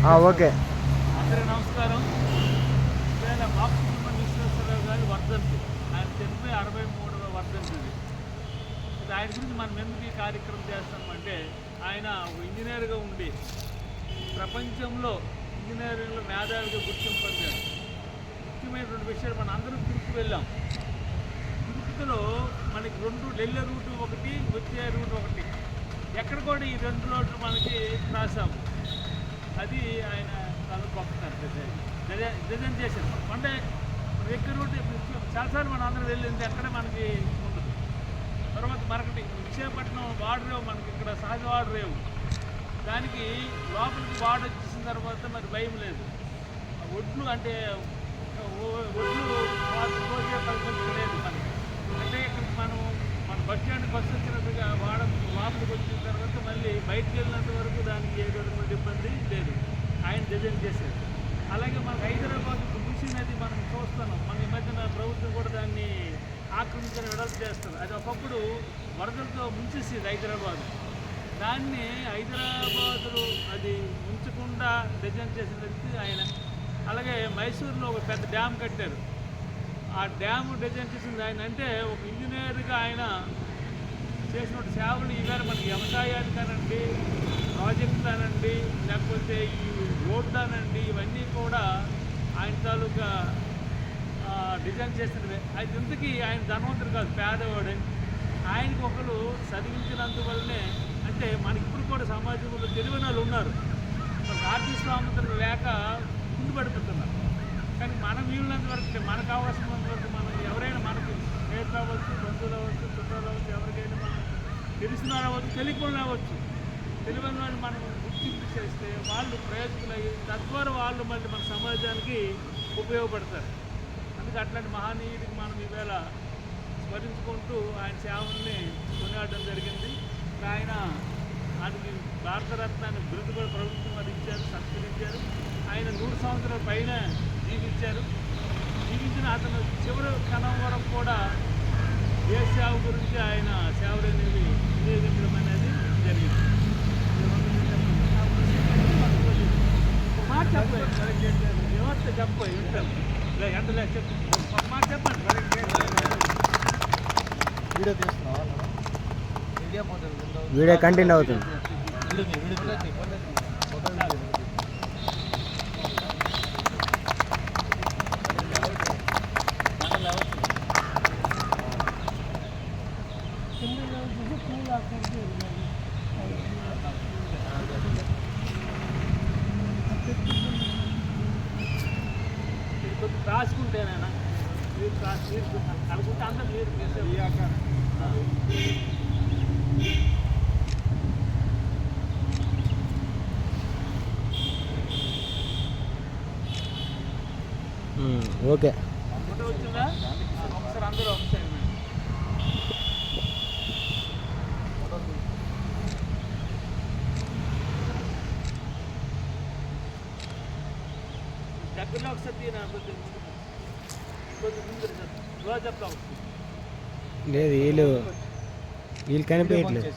Okay. అందరూ నమస్కారం. ఇవాళ విశ్వేశ్వరరావు గారి వర్ధంతి ఆయన చనిపోయి అరవై మూడవ వర్ధంతి ఇది ఆయన గురించి మనం ఎందుకు ఈ కార్యక్రమం చేస్తామంటే ఆయన ఇంజనీర్గా ఉండి ప్రపంచంలో ఇంజనీరింగ్లో మేధావిగా గుర్తింపు పొందారు ముఖ్యమైనటువంటి విషయాలు మనం అందరం తిరుపతి వెళ్ళాం. తిరుపతిలో మనకి రెండు ఢిల్లీ రూట్ ఒకటి వచ్చే రూట్ ఒకటి. ఎక్కడ కూడా ఈ రెండు రోడ్లు మనకి రాసాము. అది ఆయన చాలా గొప్పతనం డిజైన్ డిజైన్ చేశారు అంటే ఎక్కడ రూట్ చాలాసార్లు మనం అందరం వెళ్ళింది అక్కడే మనకి ఉండదు తర్వాత మరొకటి విశాఖపట్నం వాడరేవు మనకి ఇక్కడ సహజ వాడరేవు దానికి లోపలికి వాడ వచ్చేసిన తర్వాత మరి భయం లేదు. ఒడ్లు అంటే ఒడ్లు వాటి పోసే పరిస్థితి లేదు మనకి. అంటే ఇక్కడ మనం మన బస్ స్టాండ్ బస్సు వచ్చినట్టుగా వాడ లోపలికి వచ్చిన తర్వాత మళ్ళీ బయటికి వెళ్ళినంత వరకు దానికి ఏ ఇబ్బంది. డిజైన్ చేశారు. అలాగే మనకు హైదరాబాద్ మూసీ నది మనం చూస్తున్నాం. మన ఈ మధ్యన ప్రభుత్వం కూడా దాన్ని ఆక్రమించని వెడల్పు చేస్తారు అది ఒకప్పుడు వరదలతో ముంచేసింది హైదరాబాద్. దాన్ని హైదరాబాదులో అది ఉంచకుండా డిజైన్ చేసిన వ్యక్తి ఆయన. అలాగే మైసూరులో ఒక పెద్ద డ్యామ్ కట్టారు. ఆ డ్యామ్ డిజైన్ చేసింది ఆయన. అంటే ఒక ఇంజనీర్గా ఆయన చేసిన సేవలు ఇవాళ మనకి వ్యవసాయానికి అనండి ప్రాజెక్టులు అనండి లేకపోతే ఈ రోడ్లు అనండి ఇవన్నీ కూడా ఆయన తాలూకా డిజైన్ చేసినవే. అది ఇంతకీ ఆయన ధనవంతుడు కాదు పేదవాడే. ఆయనకు ఒకరు చదివించినందువల్లనే అంటే మనకి ఇప్పుడు కూడా సమాజంలో తెలివైన వాళ్ళు ఉన్నారు ఆర్థిక స్వాతంత్రం లేక ముందు పడిపోతున్నారు. కానీ మనం వీళ్ళంత వరకు మనకు కావాల్సినంత వరకు మనం ఎవరైనా మనకి స్నేహితులు అవ్వచ్చు బంధువులు అవ్వచ్చు చుట్టాలు అవ్వచ్చు ఎవరికైనా మనం తెలిసిన వాళ్ళు అవ్వచ్చు తెలియకుండా అవ్వచ్చు. తెలివైన మనం గుర్తింపు చేస్తే వాళ్ళు ప్రయోజకులయ్యి తద్వారా వాళ్ళు మళ్ళీ మన సమాజానికి ఉపయోగపడతారు. అందుకే అట్లాంటి మహనీయుడికి మనం ఈవేళ స్మరించుకుంటూ ఆయన సేవల్ని కొనియాడడం జరిగింది. ఆయన ఆయనకి భారతరత్నాన్ని బిరుదు కూడా ప్రభుత్వం వారు ఇచ్చారు సత్కరించారు ఆయన నూరు సంవత్సరాల పైన జీవించారు. జీవించిన అతను చివరి క్షణం వరకు కూడా ఏ సేవ గురించి ఆయన సేవలు అనేవి నివేదించడం వీడియో తీస్తున్నావా వీడియో పోతుంది వీడియో కంటిన్యూ అవుతుంది ఇది కొద్దిగా రాసుకుంటేనేనా? మీరు రాసి మీరు అనుకుంటే అందరూ మీరు ఓకే. వచ్చిందా? ఒకసారి అందరూ ఒకసారి దగ్గరలో ఒకసారి తీరా రోజా లేదు వీళ్ళు వీళ్ళు కనిపించట్లేదు.